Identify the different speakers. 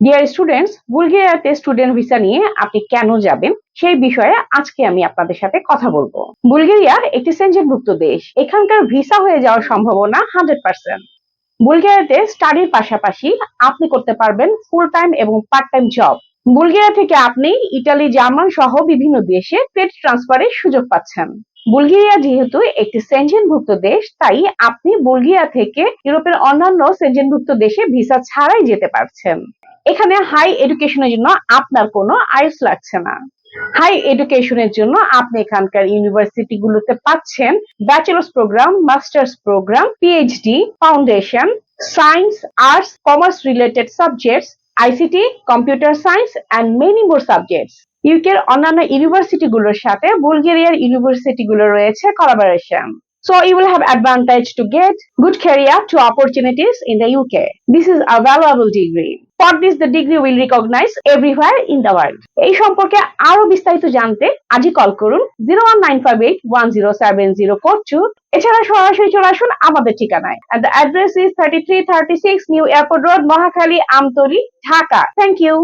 Speaker 1: Deer students বুলগেরিয়াতে student visa নিয়ে আপনি কেন যাবেন? সেই বিষয়ে আজকে আমি আপনাদের সাথে কথা বলব। বুলগেরিয়া একটি সেঞ্জনভুক্ত দেশ। এখানকার ভিসা হয়ে যাওয়ার সম্ভাবনা হান্ড্রেড পার্সেন্ট বুলগেরিয়াতে স্টাডির পাশাপাশি আপনি করতে পারবেন ফুল টাইম এবং পার্ট টাইম জব বুলগেরিয়া থেকে আপনি ইটালি জার্মান সহ বিভিন্ন দেশে ট্রেড ট্রান্সফারের সুযোগ পাচ্ছেন। বুলগেরিয়া যেহেতু একটি সেঞ্জনভুক্ত দেশ, তাই আপনি বুলগেরিয়া থেকে ইউরোপের অন্যান্য সেঞ্জনভুক্ত দেশে ভিসা ছাড়াই যেতে পারছেন। এখানে হাই এডুকেশনের জন্য আপনার কোনো আইস লাগছে না হাই এডুকেশনের জন্য আপনি এখানকার ইউনিভার্সিটি গুলোতে পাচ্ছেন bachelors programme masters programme PhD foundation science arts commerce related subjects ICT computer science and many more subjects ইউকের অন্যান্য ইউনিভার্সিটি গুলোর সাথে বুলগেরিয়ার ইউনিভার্সিটি গুলো রয়েছে collaboration So, you will have advantage to get good career to opportunities in the UK. This is a valuable degree. For this the degree will recognise everywhere in the world এই সম্পর্কে আরও বিস্তারিত জানতে আজই call করুন zero one nine five eight one zero seven zero four two এছাড়া সরাসরি চলে আসুন আমাদের ঠিকানায়। And address is thirty three thirty six new airport road Mohakhali Amtali Dhaka thank you